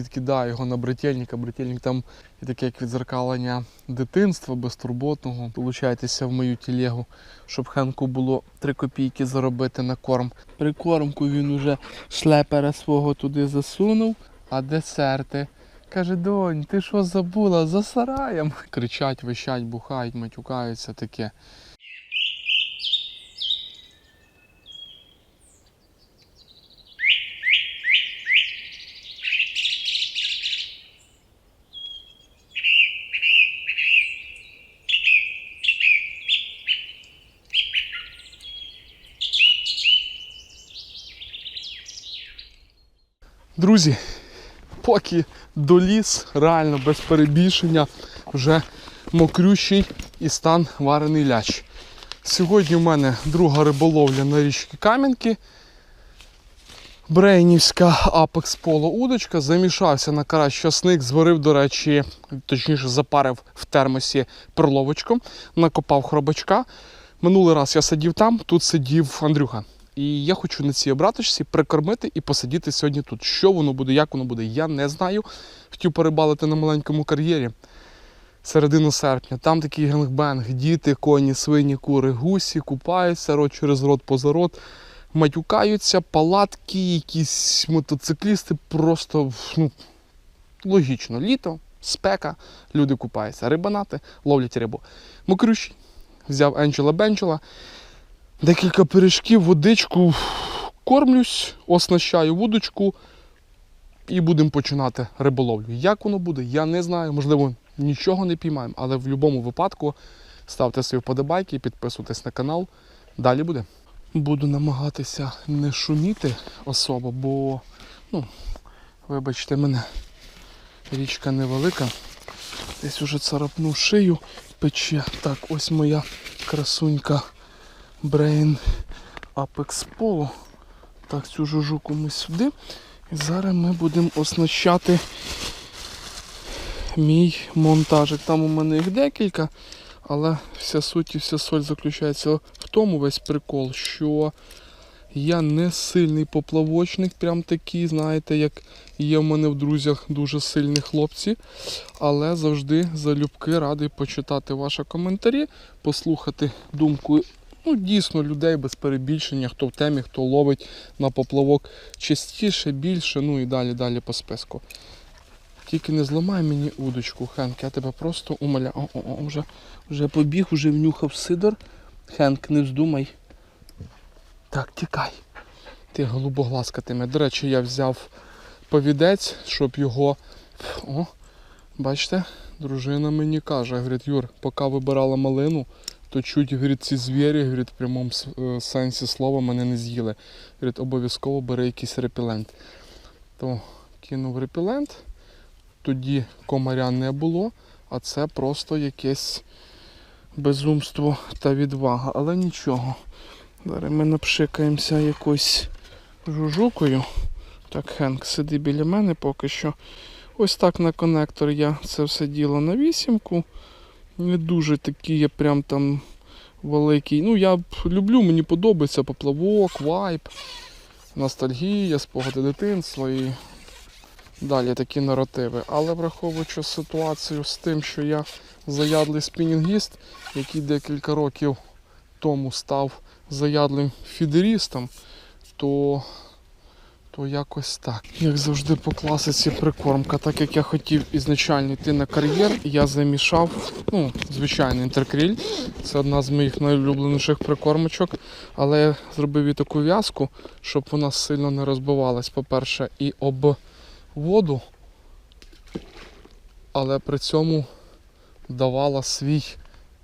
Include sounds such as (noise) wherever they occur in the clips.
відкидаю його на брательника. Брательник там є таке як відзеркалення дитинства безтурботного. Долучайтеся в мою тілегу, щоб Хенку було 3 копійки заробити на корм. Прикормку він уже шлепера свого туди засунув, а десерти. Каже, донь, ти що забула? За сараєм. Кричать, вищать, бухають, матюкаються таке. Друзі, поки доліз, реально без перебільшення, вже мокрющий і стан варений лящ. Сьогодні в мене друга риболовля на річці Кам'янки. Брейнівська Apex Polo удочка. Замішався на карась часник, зварив, до речі, точніше запарив в термосі перловочком, накопав хробачка. Минулий раз я сидів там, тут сидів Андрюха. І я хочу на цій обраточці прикормити і посидіти сьогодні тут. Що воно буде, як воно буде, я не знаю. Хотів перебалити на маленькому кар'єрі середину серпня. Там такий генгбенг, діти, коні, свині, кури, гусі, купаються рот через рот поза рот, матюкаються, палатки, якісь мотоциклісти, просто ну, логічно. Літо, спека, люди купаються, рибанати, ловлять рибу. Мокрющий, взяв енчела бенчела декілька пиріжків, водичку, кормлюсь, оснащаю вудочку і будемо починати риболовлю. Як воно буде, я не знаю. Можливо, нічого не піймаємо, але в будь-якому випадку ставте свої вподобайки підписуйтесь на канал. Далі буде. Буду намагатися не шуміти особо, бо, ну, вибачте мене, річка невелика. Десь уже царапну шию, пече. Так, ось моя красунька. Brain Apex Polo. Так, цю жужуку ми сюди. І зараз ми будемо оснащати мій монтажик. Там у мене їх декілька, але вся суть і вся соль заключається в тому весь прикол, що я не сильний поплавочник, прям такий, знаєте, як є в мене в друзях дуже сильні хлопці. Але завжди залюбки радий почитати ваші коментарі, послухати думку ну, дійсно людей без перебільшення, хто в темі, хто ловить на поплавок частіше, більше, ну і далі далі по списку. Тільки не зламай мені удочку, Хенк, я тебе просто умоляю. О, о, о, вже, вже побіг, вже внюхав сидор. Хенк, не вздумай. Так, тікай. Ти голубоглазка ти. До речі, я взяв повідець, щоб його. О, бачите, дружина мені каже, говорить, Юр, поки вибирала малину, то чуть говорить, ці звірі, говорить, в прямому е, сенсі слова мене не з'їли. Говорить, обов'язково бери якийсь репелент. То кинув репелент, тоді комаря не було, а це просто якесь безумство та відвага. Але нічого. Зараз ми напшикаємося якоюсь жужукою. Так, Хенк, сиди біля мене поки що. Ось так на коннектор я це все діло на вісімку. Не дуже такий я прям там великий. Ну, я люблю, мені подобається поплавок, вайб, ностальгія, спогади дитинства і далі такі наративи. Але враховуючи ситуацію з тим, що я заядлий спінінгіст, який декілька років тому став заядлим фідерістом, то то якось так. Як завжди по класиці прикормка. Так як я хотів ізначально йти на кар'єр, я замішав ну, звичайний інтеркріль. Це одна з моїх найулюбленіших прикормочок. Але я зробив її таку в'язку, щоб вона сильно не розбивалась, по-перше, і об воду, але при цьому давала свій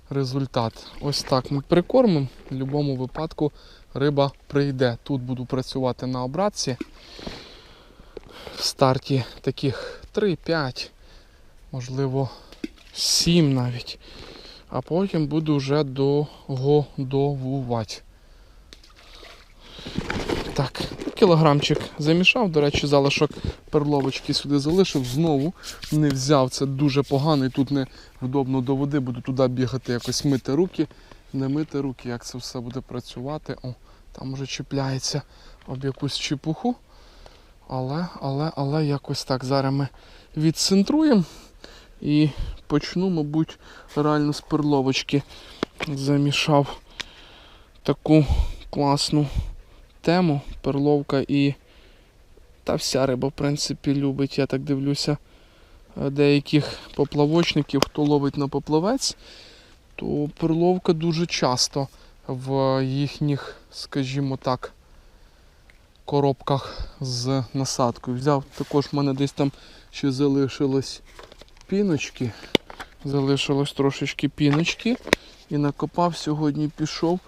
результат. Ось так ми прикормимо. В будь-якому випадку риба прийде. Тут буду працювати на обратці. В старті таких 3-5, можливо, 7 навіть. А потім буду вже догодовувати. Так, кілограмчик замішав. До речі, залишок перловочки сюди залишив. Знову не взяв. Це дуже погано і тут не вдобно до води. Буду туди бігати, якось мити руки. Не мити руки, як це все буде працювати. О, там уже чіпляється об якусь чепуху. Але, але, але якось так. Зараз ми відцентруємо і почну, мабуть, реально з перловочки. Замішав таку класну тему. Перловка і та вся риба, в принципі, любить. Я так дивлюся деяких поплавочників, хто ловить на поплавець, то перловка дуже часто в їхніх, скажімо так, коробках з насадкою. Взяв також в мене десь там ще залишилось піночки. Залишилось трошечки піночки. І накопав сьогодні пішов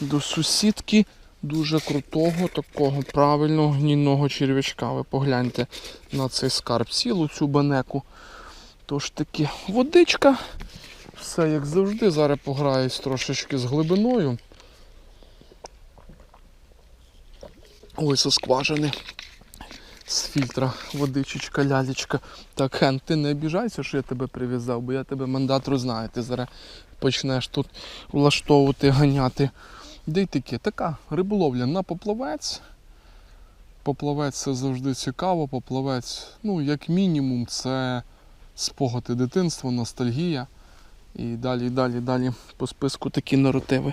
до сусідки дуже крутого, такого правильного гнійного черв'ячка. Ви погляньте на цей скарб, цілу цю банеку. Тож таки водичка. Все як завжди. Зараз пограюсь трошечки з глибиною. Ой, со скважини. З фільтра водичечка, лялечка. Так, Хен, ти не обіжайся, що я тебе прив'язав, бо я тебе мандатру знаю. Ти зараз почнеш тут влаштовувати, ганяти. Де й таке? Така риболовля на поплавець. Поплавець це завжди цікаво. Поплавець, ну, як мінімум, це спогади дитинства, ностальгія. І далі, далі, далі по списку такі наративи.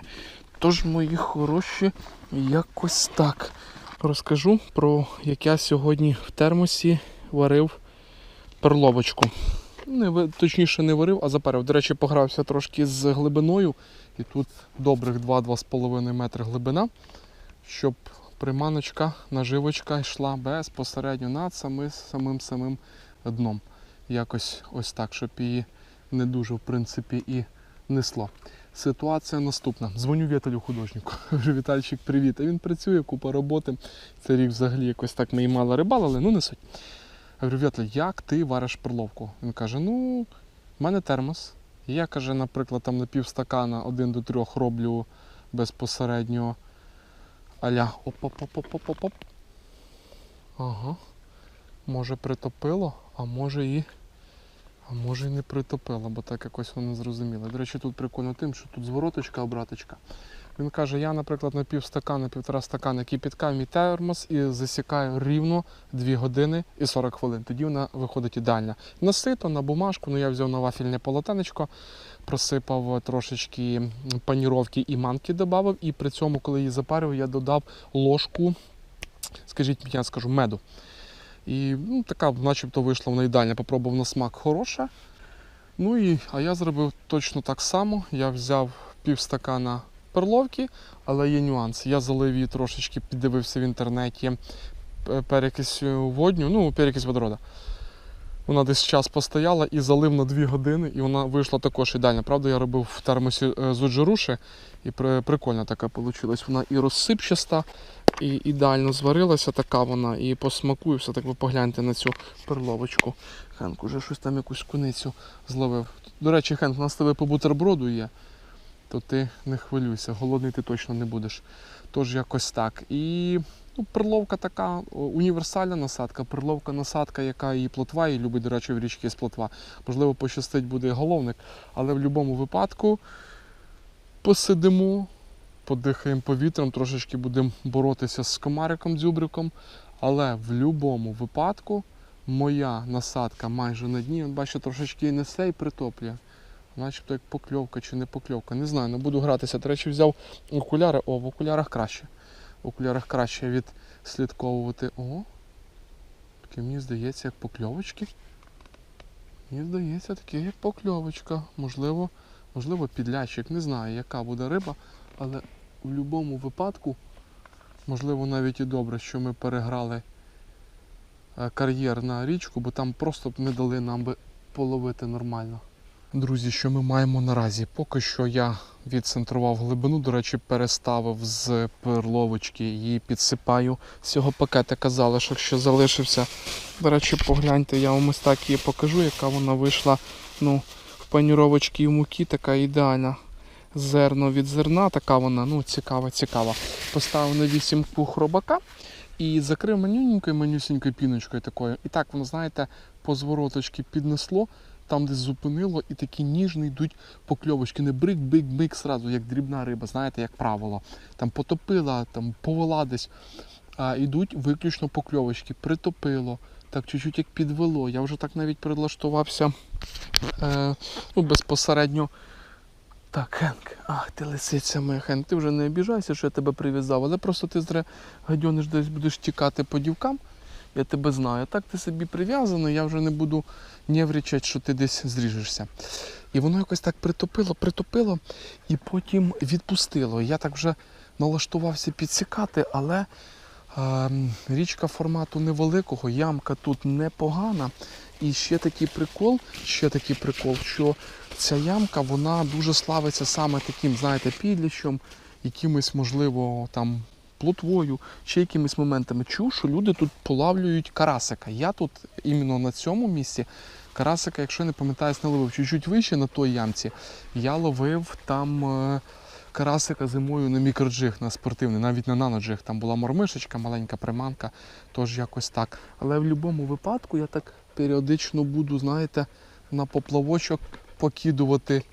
Тож, мої хороші, якось так розкажу про як я сьогодні в термосі варив перловочку. Не, точніше, не варив, а запарив. До речі, погрався трошки з глибиною. І тут добрих 2-2,5 метри глибина, щоб приманочка, наживочка йшла безпосередньо над самим самим самим дном. Якось ось так, щоб її не дуже в принципі і несло. Ситуація наступна. Дзвоню Віталю художнику. (laughs) Кажу, Вітальчик, привіт. А він працює, купа роботи. Цей рік взагалі якось так ми і мало рибалили, ну не суть. Я говорю, Віталь, як ти вариш перловку? Він каже: ну, в мене термос. Я каже, наприклад, там на півстакана один до трьох роблю безпосередньо аля оп-оп-оп-оп-оп-оп. Ага. Може притопило, а може і. А може і не притопило, бо так якось воно зрозуміло. До речі, тут прикольно тим, що тут звороточка, обраточка. Він каже, я, наприклад, на півстакана, півтора стакана кипятка в мій термос і засікаю рівно 2 години і 40 хвилин. Тоді вона виходить ідеальна. На сито, на бумажку, ну я взяв на вафельне полотенечко, просипав трошечки паніровки і манки додав, і при цьому, коли її запарив, я додав ложку, скажіть, я скажу, меду. І ну, така, начебто, вийшла вона ідеальна. Попробував на смак хороша. Ну і а я зробив точно так само. Я взяв півстакана перловки, але є нюанс. Я залив її трошечки, піддивився в інтернеті е, перекись водню, ну, перекись водорода. Вона десь час постояла і залив на 2 години, і вона вийшла також ідеальна. Правда, я робив в термосі е, з оджаруші, і при- прикольна така вийшла. Вона і розсипчаста, і ідеально зварилася така вона, і по смаку, і все так ви погляньте на цю перловочку. Хенк уже щось там якусь куницю зловив. До речі, Хенк, у нас тебе по бутерброду є, то ти не хвилюйся, голодний ти точно не будеш. Тож якось так. І ну, перловка така універсальна насадка, перловка насадка, яка і плотва, і любить, до речі, в річки з плотва. Можливо, пощастить буде головник, але в будь-якому випадку посидимо, подихаємо повітрям, трошечки будемо боротися з комариком дзюбриком. Але в будь-якому випадку моя насадка майже на дні, бачите, трошечки несе і притоплює. Начебто як покльовка чи не покльовка. Не знаю, не буду гратися. До речі, взяв окуляри. О, в окулярах краще. Окулярах краще відслідковувати. О, таке мені здається, як покльовочки. Мені здається, таке як покльовочка. Можливо, можливо, підлящик. Не знаю, яка буде риба, але в будь-якому випадку, можливо, навіть і добре, що ми переграли е, кар'єр на річку, бо там просто б не дали нам би половити нормально. Друзі, що ми маємо наразі? Поки що я відцентрував глибину, до речі, переставив з перловочки її підсипаю з цього пакетика залишок, що залишився. До речі, погляньте, я вам ось так її покажу, яка вона вийшла ну, в паніровочці і в муки, така ідеальна. Зерно від зерна, така вона, ну, цікава, цікава. Поставив на 8 пух робака і закрив манюненькою, манюсенькою піночкою такою. І так, воно, знаєте, по звороточки піднесло, там десь зупинило, і такі ніжні йдуть покльовочки. Не брик, бик, бик сразу, як дрібна риба, знаєте, як правило. Там потопила, там повела десь. а, йдуть виключно покльовочки. Притопило, так чуть-чуть як підвело. Я вже так навіть прилаштувався е, ну, безпосередньо. Так, Хенк, ах, ти лисиця моя, Хенк, ти вже не обіжайся, що я тебе прив'язав, але просто ти зре гадьониш десь будеш тікати по дівкам. Я тебе знаю. Так ти собі прив'язаний, я вже не буду нєврічати, що ти десь зріжешся. І воно якось так притопило, притопило і потім відпустило. Я так вже налаштувався підсікати, але е, річка формату невеликого, ямка тут непогана. І ще такий прикол, ще такий прикол, що ця ямка вона дуже славиться саме таким, знаєте, підліщом, якимось, можливо, там плотвою, ще якимись моментами. Чув, що люди тут полавлюють карасика. Я тут іменно на цьому місці карасика, якщо не пам'ятаюсь, не ловив чуть-чуть вище на той ямці. Я ловив там е, карасика зимою на мікроджиг, на спортивний, навіть на наноджиг. Там була мормишечка, маленька приманка, тож якось так. Але в будь-якому випадку я так періодично буду, знаєте, на поплавочок покидувати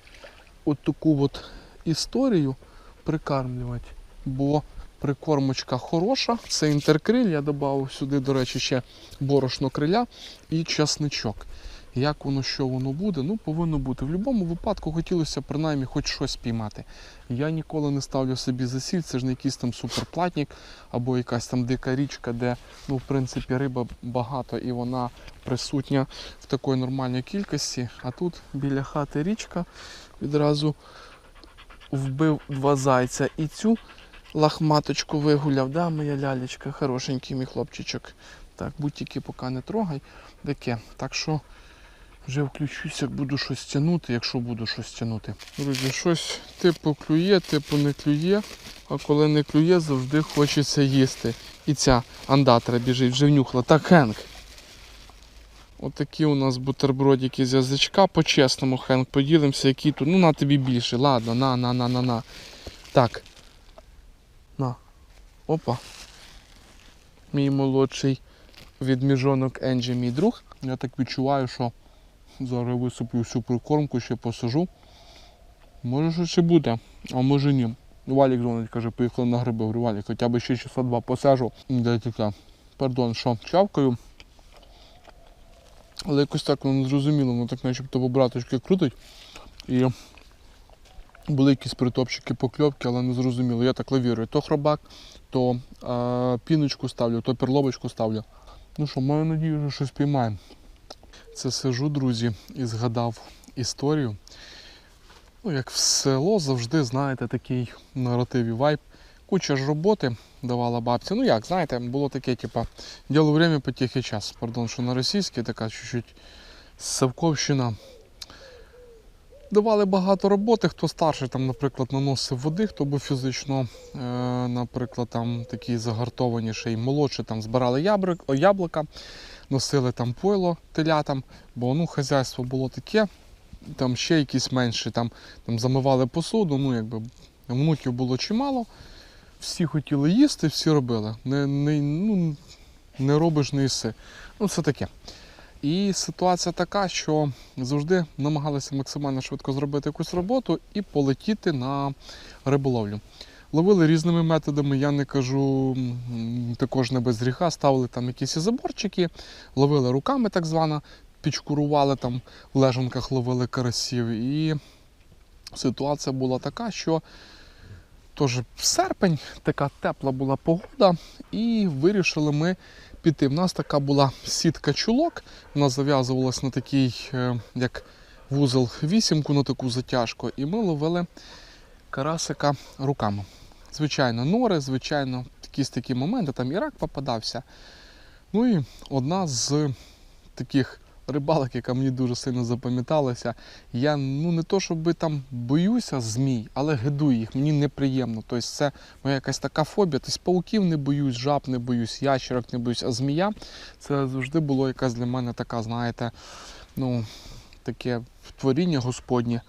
от таку от історію, прикармлювати. Бо прикормочка хороша, це інтеркриль, я додав сюди, до речі, ще борошно криля і часничок. Як воно, що воно буде, ну повинно бути. В будь-якому випадку хотілося принаймні хоч щось піймати. Я ніколи не ставлю собі засіль, це ж не якийсь там суперплатник або якась там дика річка, де ну, в принципі риба багато і вона присутня в такій нормальній кількості. А тут біля хати річка відразу вбив два зайця і цю лахматочку вигуляв, да, моя лялечка, хорошенький мій хлопчичок. Так, будь тільки поки не трогай. Таке. Так що вже включуся, буду щось тягнути, якщо буду щось тягнути. Друзі, щось типу клює, типу не клює, а коли не клює, завжди хочеться їсти. І ця андатра біжить, вже внюхла. Так, Хенк. Отакі у нас бутербродики з язичка. По-чесному, Хенк, поділимося, які тут. Ну на тобі більше. Ладно, на, на, на, на, на. Так. Опа. Мій молодший відміжонок Енджі, мій друг. Я так відчуваю, що зараз висиплю всю прикормку, ще посажу. Може щось і буде, а може ні. Валік дзвонить, каже, поїхали на гриби. Говорю, Валік, хоча б ще часа два посажу. Де таке. Пардон, що чавкаю. Але якось так воно зрозуміло, воно так начебто в обраточки крутить. І були якісь притопчики, покльовки, але не зрозуміло. Я так лавірую. То хробак, то а, піночку ставлю, то перловочку ставлю. Ну що, маю надію, що щось піймаємо. Це сижу, друзі, і згадав історію. Ну, як в село завжди, знаєте, такий наратив і вайб. Куча ж роботи давала бабця. Ну як, знаєте, було таке, типа, діло время, потіхи час. Пардон, що на російській така чуть-чуть Савковщина. Давали багато роботи, хто старший, там, наприклад, наносив води, хто був фізично, е, наприклад, там такі загартованіші, молодші, там збирали ябрик, о, яблука, носили там пойло телятам, бо ну, хазяйство було таке, там ще якісь менші, там, там замивали посуду, ну якби внуків було чимало. Всі хотіли їсти, всі робили. Не, не, ну, не робиш, не їси. Ну, це таке. І ситуація така, що завжди намагалися максимально швидко зробити якусь роботу і полетіти на риболовлю. Ловили різними методами, я не кажу також не без гріха, ставили там якісь заборчики, ловили руками так звано, підшкурували там в лежанках, ловили карасів. І ситуація була така, що теж серпень, така тепла була погода, і вирішили ми піти. У нас така була сітка чулок, вона зав'язувалась на такий, е, як вузол вісімку, на таку затяжку, і ми ловили карасика руками. Звичайно, нори, звичайно, якісь такі моменти, там і рак попадався. Ну і одна з таких рибалок, яка мені дуже сильно запам'яталася. Я ну не то, щоб там боюся змій, але гидую їх, мені неприємно. Тобто це моя якась така фобія. Тобто пауків не боюсь, жаб не боюсь, ящерок не боюсь, а змія це завжди було якась для мене така, знаєте, ну, таке творіння Господнє.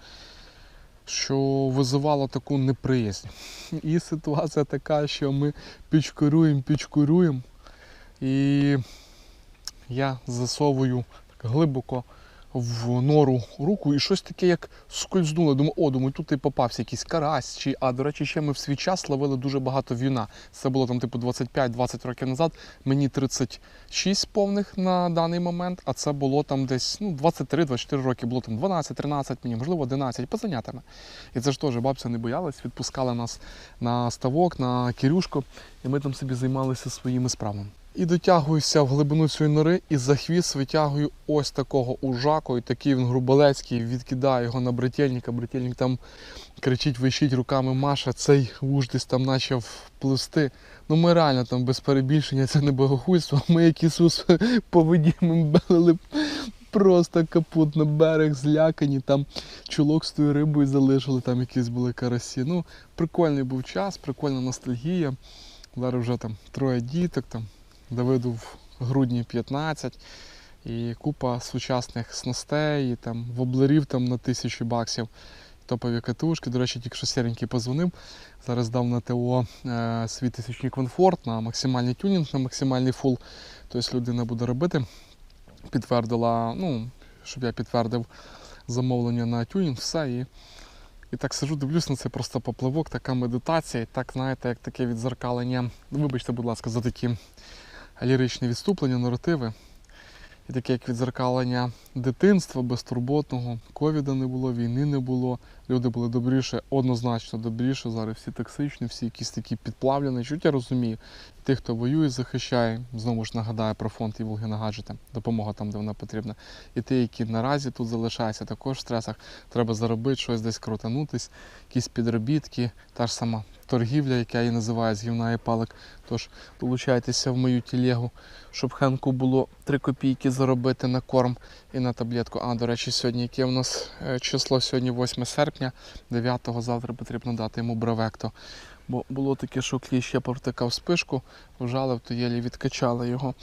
Що визивало таку неприязнь. І ситуація така, що ми пічкуруємо, пічкуруємо, і я засовую глибоко в нору руку і щось таке, як скользнуло. Думаю, о, думаю, тут і попався якийсь карась. Чи... А до речі, ще ми в свій час ловили дуже багато в'юна. Це було там типу 25-20 років назад. Мені 36 повних на даний момент, а це було там десь ну, 23-24 роки. Було там 12-13, мені, можливо, 11, позанятами. І це ж теж бабця не боялась, відпускала нас на ставок, на кірюшку, і ми там собі займалися своїми справами. І дотягуюся в глибину цієї нори і за хвіст витягую ось такого ужаку, і такий він груболецький, відкидаю його на брательника. Брательник там кричить, вищить руками Маша, цей вуж десь там почав плисти. Ну ми реально там без перебільшення, це не богохульство. Ми як Ісус (laughs) по воді ми белили просто капут на берег, злякані, там чулок з тою рибою залишили, там якісь були карасі. Ну, прикольний був час, прикольна ностальгія. Зараз вже там троє діток, там Давиду в грудні 15 і купа сучасних снастей, і там воблерів там на тисячу баксів. Топові катушки. До речі, тільки що серенький позвонив. Зараз дав на ТО е, свій тисячний комфорт на максимальний тюнінг, на максимальний фул. Тобто людина буде робити. Підтвердила, ну, щоб я підтвердив замовлення на тюнінг, все. І, і так сижу, дивлюсь на це просто попливок, така медитація, і так, знаєте, як таке відзеркалення. Вибачте, будь ласка, за такі ліричні відступлення, наративи. І таке як відзеркалення дитинства безтурботного, ковіда не було, війни не було. Люди були добріше, однозначно добріше. Зараз всі токсичні, всі якісь такі підплавлені. Чуть я розумію. Тих, хто воює, захищає, знову ж нагадаю про фонд і на гаджети, допомога там, де вона потрібна. І ті, які наразі тут залишаються, також в стресах, треба заробити, щось десь крутанутись, якісь підробітки, та ж сама торгівля, яка я її називаю з і палик. Тож долучайтеся в мою телегу, щоб Хенку було 3 копійки заробити на корм і на таблетку. А, до речі, сьогодні яке у нас е, число? Сьогодні 8 серпня, 9-го завтра потрібно дати йому бравекто. Бо було таке, що кліщ я повтикав спишку, вжалив, то єлі відкачали його.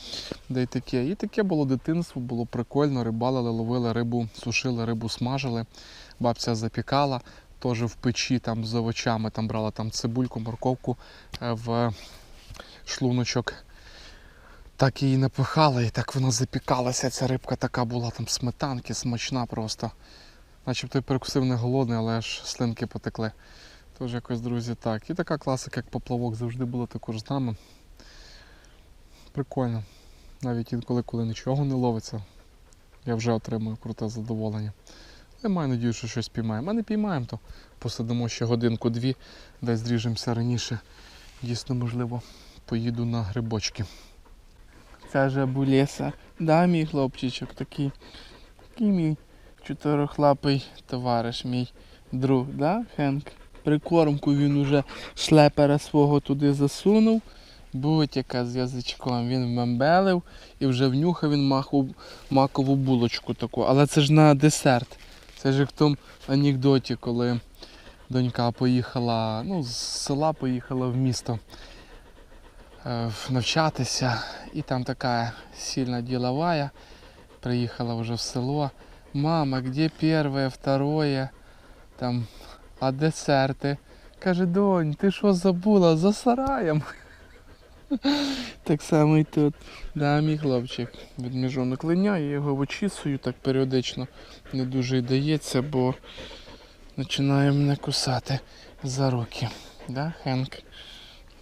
Де й таке. І таке було дитинство, було прикольно, рибалили, ловили рибу, сушили, рибу смажили. Бабця запікала, теж в печі там з овочами, там брала там цибульку, морковку е, в шлуночок. Так її напихала, і так вона запікалася. Ця рибка така була там сметанки, смачна просто. Начебто перекусив не голодний, але аж слинки потекли. Тож якось, друзі, так. І така класика, як поплавок, завжди була також з нами. Прикольно. Навіть інколи, коли нічого не ловиться, я вже отримую круте задоволення. Я маю надію, що щось піймаємо. А не піймаємо, то посидимо ще годинку-дві, десь зріжемося раніше. Дійсно, можливо, поїду на грибочки. Це же Булеса. Да, мій хлопчичок такий. Такий мій чотирихлапий товариш, мій друг, да, Хенк? Прикормку він уже шлепера свого туди засунув. Бутяка з язичком він вмембелив і вже внюхав він макову, макову булочку таку. Але це ж на десерт. Це ж як в тому анекдоті, коли донька поїхала, ну, з села поїхала в місто е, навчатися. І там така сильна діловая. Приїхала вже в село. Мама, где первое, второе? Там, а десерти? Каже, донь, ти що забула? За сараєм. (laughs) Так само і тут. Да, мій хлопчик. Відміжонок линя, я його вичісую так періодично. Не дуже й дається, бо починає мене кусати за руки. Да, Хенк?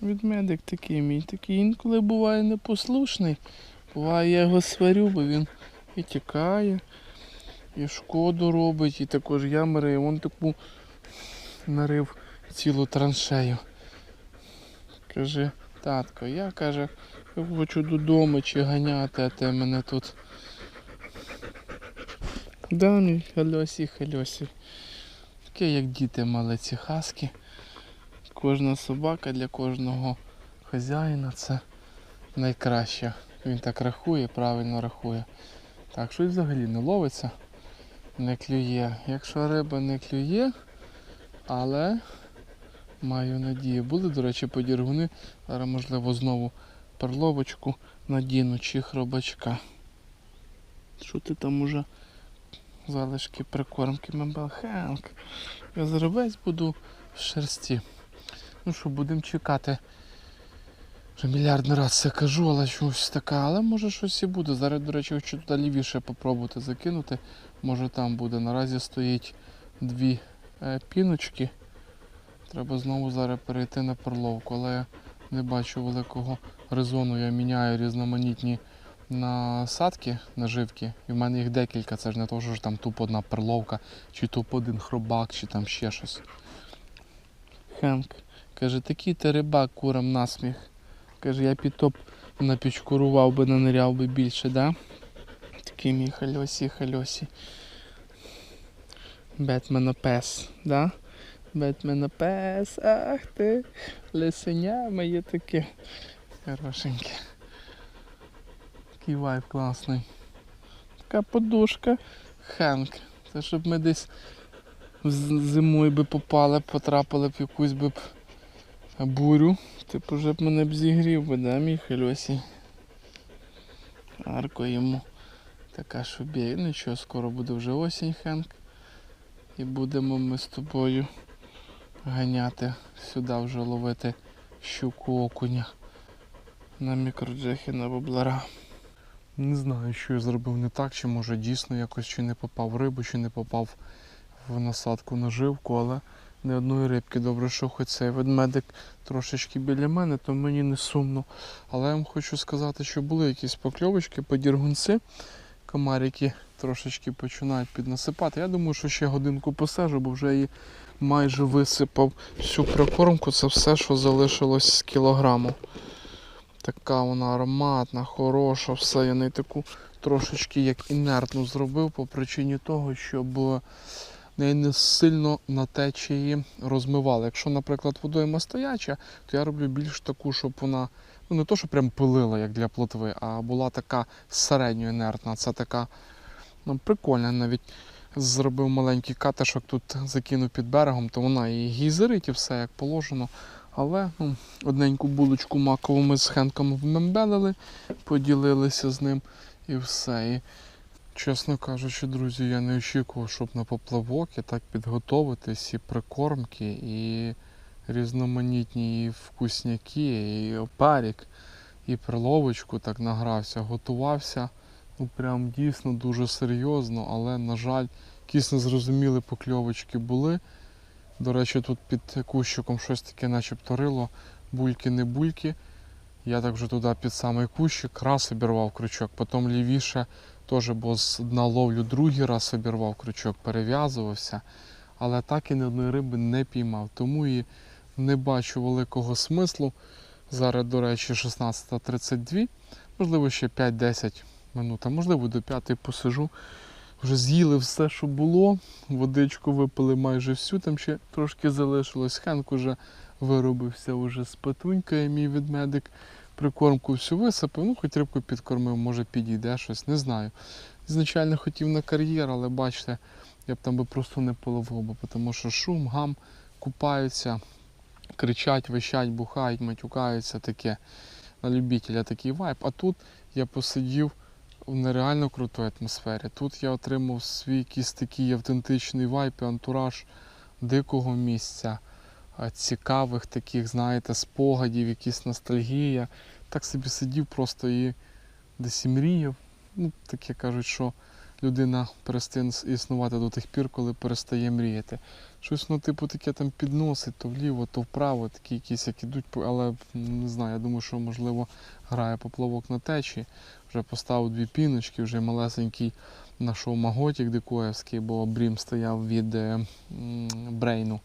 Відмедик такий мій, такий інколи буває непослушний. Буває, я його сварю, бо він і тікає, і шкоду робить, і також я мирив. Вон таку нарив цілу траншею. Каже, татко, я каже, хочу додому чи ганяти, а ти мене тут. Да, хальосі, хальосі. Таке як діти мали ці хаски. Кожна собака для кожного хазяїна це найкраще. Він так рахує, правильно рахує. Так, щось взагалі не ловиться, не клює. Якщо риба не клює, але маю надію. Були, до речі, подіргуни. Зараз, можливо, знову перловочку надіну чи хробачка. Що ти там уже залишки прикормки мебел? Хенк. Я зараз буду в шерсті. Ну що, будемо чекати Вже мільярдний раз це кажу, але щось таке, але може щось і буде. Зараз, до речі, хочу туди лівіше попробувати закинути. Може там буде. Наразі стоїть дві е, піночки. Треба знову зараз перейти на перловку, але я не бачу великого резону. Я міняю різноманітні насадки, наживки, і в мене їх декілька. Це ж не то, що там тупо одна перловка, чи тупо один хробак, чи там ще щось. Хенк каже, такий ти рибак курам насміх. Каже, я підтоп напічкурував би, наниряв би більше, да? Такий мій хальосі, хальосі. Бетменопес, да? Бетменопес, ах ти, лисеня моє таке. Хорошеньке. Такий вайб класний. Така подушка. Хенк. Це щоб ми десь зимою би попали, потрапили б в якусь би бурю. Типу вже б мене б зігрів би, да, мій Хельосій? Арко йому така шубєй. Нічого, скоро буде вже осінь, Хенк. І будемо ми з тобою ганяти сюди вже ловити щуку окуня на мікроджехи на воблера. Не знаю, що я зробив не так, чи може дійсно якось чи не попав рибу, чи не попав в насадку наживку, але не одної рибки. Добре, що хоч цей ведмедик трошечки біля мене, то мені не сумно. Але я вам хочу сказати, що були якісь покльовочки, подіргунці, комарики трошечки починають піднасипати. Я думаю, що ще годинку посажу, бо вже її майже висипав всю прикормку. Це все, що залишилось з кілограму. Така вона ароматна, хороша, все. Я не таку трошечки як інертну зробив по причині того, щоб неї не сильно на течії розмивали. Якщо, наприклад, водойма стояча, то я роблю більш таку, щоб вона ну не то, що прям пилила, як для плотви, а була така середньо інертна. Це така ну, прикольна навіть. Зробив маленький катишок, тут закинув під берегом, то вона і гейзерить, і все як положено. Але ну, одненьку булочку макову ми з Хенком вмембелили, поділилися з ним і все. І, чесно кажучи, друзі, я не очікував, щоб на поплавок і так підготовитись, і прикормки, і різноманітні і вкусняки, і опарік, і приловочку так награвся, готувався. Ну прям дійсно дуже серйозно, але, на жаль, якісь незрозумілі покльовочки були. До речі, тут під кущиком щось таке начебто рило, бульки не бульки. Я так вже туди під самий кущик раз обірвав крючок, потім лівіше теж, бо з дна ловлю другий раз обірвав крючок, перев'язувався, але так і ні одної риби не піймав. Тому і не бачу великого смислу. Зараз, до речі, 16.32, можливо, ще 5-10 минут, а можливо до 5 посижу. Вже з'їли все, що було, водичку випили майже всю, там ще трошки залишилось. Хенк уже виробився уже з петунькою, мій ведмедик. Прикормку всю висипав, ну хоч рибку підкормив, може підійде щось, не знаю. Ізначально хотів на кар'єр, але бачите, я б там би просто не половив, бо тому що шум, гам, купаються, кричать, вищать, бухають, матюкаються таке. На любителя такий вайб. А тут я посидів в нереально крутій атмосфері. Тут я отримав свій якийсь такий автентичний вайб і антураж дикого місця, цікавих таких, знаєте, спогадів, якісь ностальгія. Так собі сидів просто і десь і мріяв. Ну, таке кажуть, що людина перестає існувати до тих пір, коли перестає мріяти. Щось, ну, типу, таке там підносить то вліво, то вправо, такі якісь, як ідуть, але не знаю, я думаю, що можливо грає поплавок на течі. Вже поставив дві піночки, вже малесенький знайшов маготик дикоєвський, бо брім стояв від е, брейну.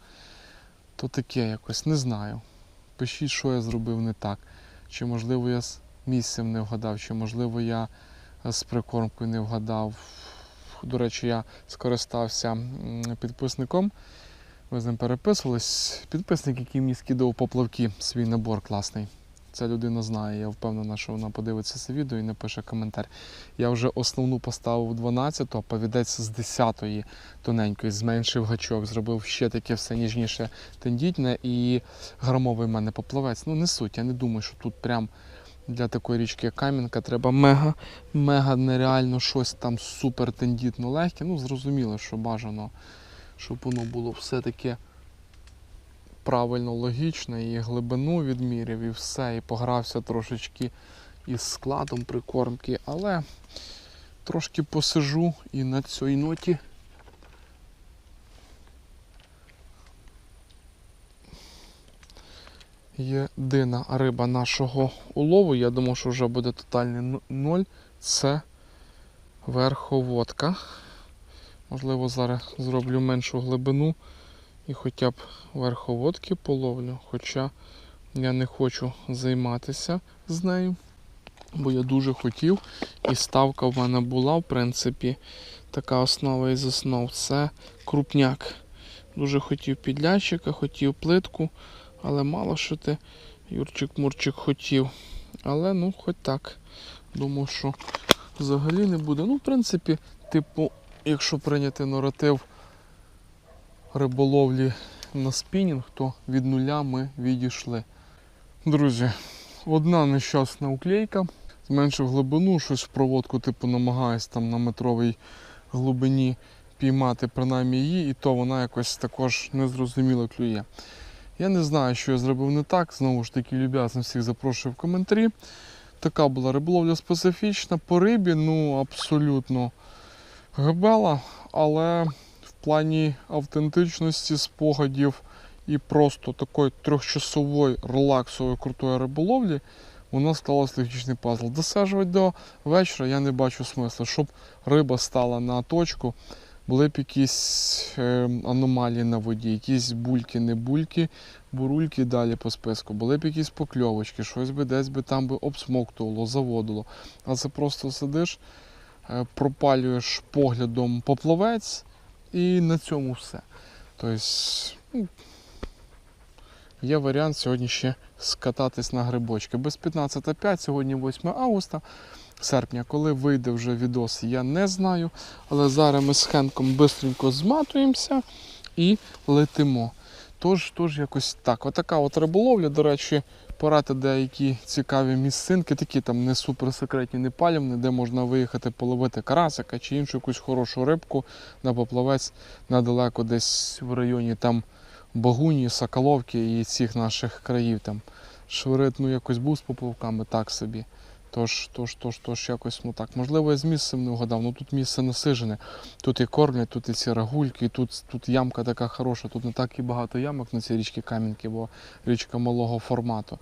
То таке якось, не знаю. Пишіть, що я зробив не так. Чи можливо я з місцем не вгадав, чи можливо я з прикормкою не вгадав. До речі, я скористався підписником. Ми з ним переписувались. Підписник, який мені скидав поплавки, свій набор класний. Ця людина знає, я впевнена, що вона подивиться це відео і напише коментар. Я вже основну поставив 12, а повідець з 10-ї тоненької, зменшив гачок, зробив ще таке все ніжніше тендітне і грамовий в мене поплавець. Ну не суть, я не думаю, що тут прям для такої річки, як Кам'янка, треба мега, мега нереально щось там супер тендітно легке. Ну, зрозуміло, що бажано, щоб воно було все таке правильно, логічно, і глибину відміряв, і все, і погрався трошечки із складом прикормки, але трошки посижу і на цій ноті. Єдина риба нашого улову, я думаю, що вже буде тотальний ноль, це верховодка. Можливо, зараз зроблю меншу глибину і хоча б верховодки половлю, хоча я не хочу займатися з нею, бо я дуже хотів, і ставка в мене була, в принципі, така основа із основ це крупняк. Дуже хотів підлящика, хотів плитку, але мало що ти, Юрчик-Мурчик, хотів. Але ну, хоч так. Думав, що взагалі не буде. Ну, в принципі, типу, якщо прийняти наратив риболовлі на спінінг, то від нуля ми відійшли. Друзі, одна нещасна уклейка. Зменшив глибину, щось в проводку, типу, намагаюсь там на метровій глибині піймати принаймні її, і то вона якось також незрозуміло клює. Я не знаю, що я зробив не так. Знову ж таки, люб'язно всіх запрошую в коментарі. Така була риболовля специфічна. По рибі, ну, абсолютно габела, але в плані автентичності, спогадів і просто такої трьохчасової релаксової крутої риболовлі у нас склалось логічний пазл. Досаджувати до вечора я не бачу смислу, щоб риба стала на точку. Були б якісь е, аномалії на воді, якісь бульки, не бульки, бурульки далі по списку. Були б якісь покльовочки, щось би десь би там би обсмоктувало, заводило. А це просто сидиш, е, пропалюєш поглядом поплавець і на цьому все. Тобто, є варіант сьогодні ще скататись на грибочки. Без 15.05, сьогодні 8 августа, серпня. Коли вийде вже відос, я не знаю. Але зараз ми з Хенком швидко зматуємося і летимо. Тож, тож якось так. Отака от риболовля, до речі, порати деякі цікаві місцинки, такі там не суперсекретні, не палівні, де можна виїхати половити карасика чи іншу якусь хорошу рибку на поплавець недалеко десь в районі там Багуні, Соколовки і цих наших країв там. Швирит, ну якось був з поплавками, так собі. Тож, тож, тож, тож якось, ну так. Можливо, я з місцем не вгадав, ну тут місце насижене. Тут і кормлять, тут і ці рагульки, тут, тут ямка така хороша, тут не так і багато ямок на цій річці Кам'янки, бо річка малого формату.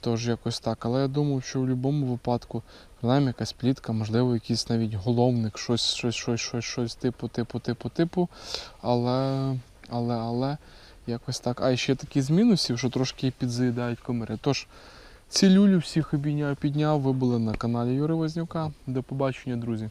Тож якось так. Але я думав, що в будь-якому випадку, принаймні якась плітка, можливо, якийсь навіть головник, щось, щось, щось, щось, щось типу, типу, типу, типу. Але, але, але, якось так. А ще такі з мінусів, що трошки підзаїдають комари. Тож, цілюлю всіх обійняв, підняв. Ви були на каналі Юри Вознюка. До побачення, друзі.